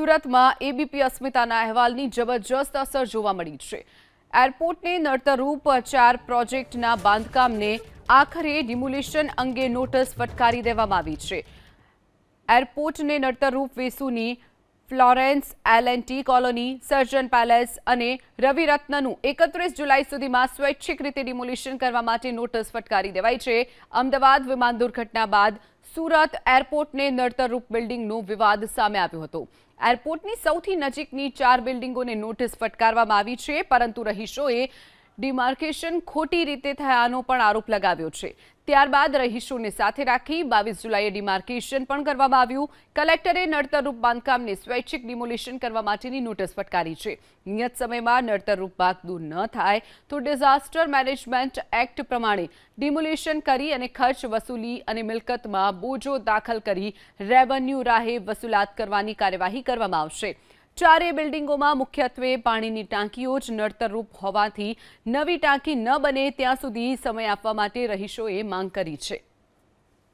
સુરતમાં એબીપી અસ્મિતાના અહેવાલની જબરજસ્ત અસર જોવા મળી છે. એરપોર્ટને નડતરૂપ ચાર પ્રોજેક્ટના બાંધકામને આખરે ડિમોલિશન અંગે નોટિસ ફટકારી દેવામાં આવી છે. એરપોર્ટને નડતરૂપ વેસુની Florence L and T colony, Sarjan palace અને રવિરત્નનું એકત્રીસ જુલાઈ સુધીમાં સ્વૈચ્છિક રીતે ડિમોલિશન કરવા માટે નોટિસ ફટકારી દેવાઈ છે. અમદાવાદ વિમાન દુર્ઘટના બાદ સુરત એરપોર્ટને નડતરરૂપ બિલ્ડિંગનો વિવાદ સામે આવ્યો હતો. એરપોર્ટની સૌથી નજીકની ચાર બિલ્ડિંગોને નોટિસ ફટકારવામાં આવી છે, પરંતુ રહીશોએ ડિમાર્કેશન ખોટી રીતે થયાનો પણ આરોપ લગાવ્યો છે. ત્યારબાદ રહીશોને સાથે રાખી બાવીસ જુલાઈએ ડિમાર્કેશન પણ કરવામાં આવ્યું. કલેક્ટરે નડતરરૂપ બાંધકામને સ્વૈચ્છિક ડિમોલિશન કરવા માટેની નોટિસ ફટકારી છે. નિયત સમયમાં નડતરરૂપ ભાગ દૂર ન થાય તો ડિઝાસ્ટર મેનેજમેન્ટ એક્ટ પ્રમાણે ડિમોલિશન કરી અને ખર્ચ વસૂલી અને મિલકતમાં બોજો દાખલ કરી રેવન્યુ રાહે વસૂલાત કરવાની કાર્યવાહી કરવામાં આવશે. ચારેય બિલ્ડિંગોમાં મુખ્યત્વે પાણીની ટાંકીઓ જ નડતરરૂપ હોવાથી નવી ટાંકી ન બને ત્યાં સુધી સમય આપવા માટે રહીશોએ માંગ કરી છે.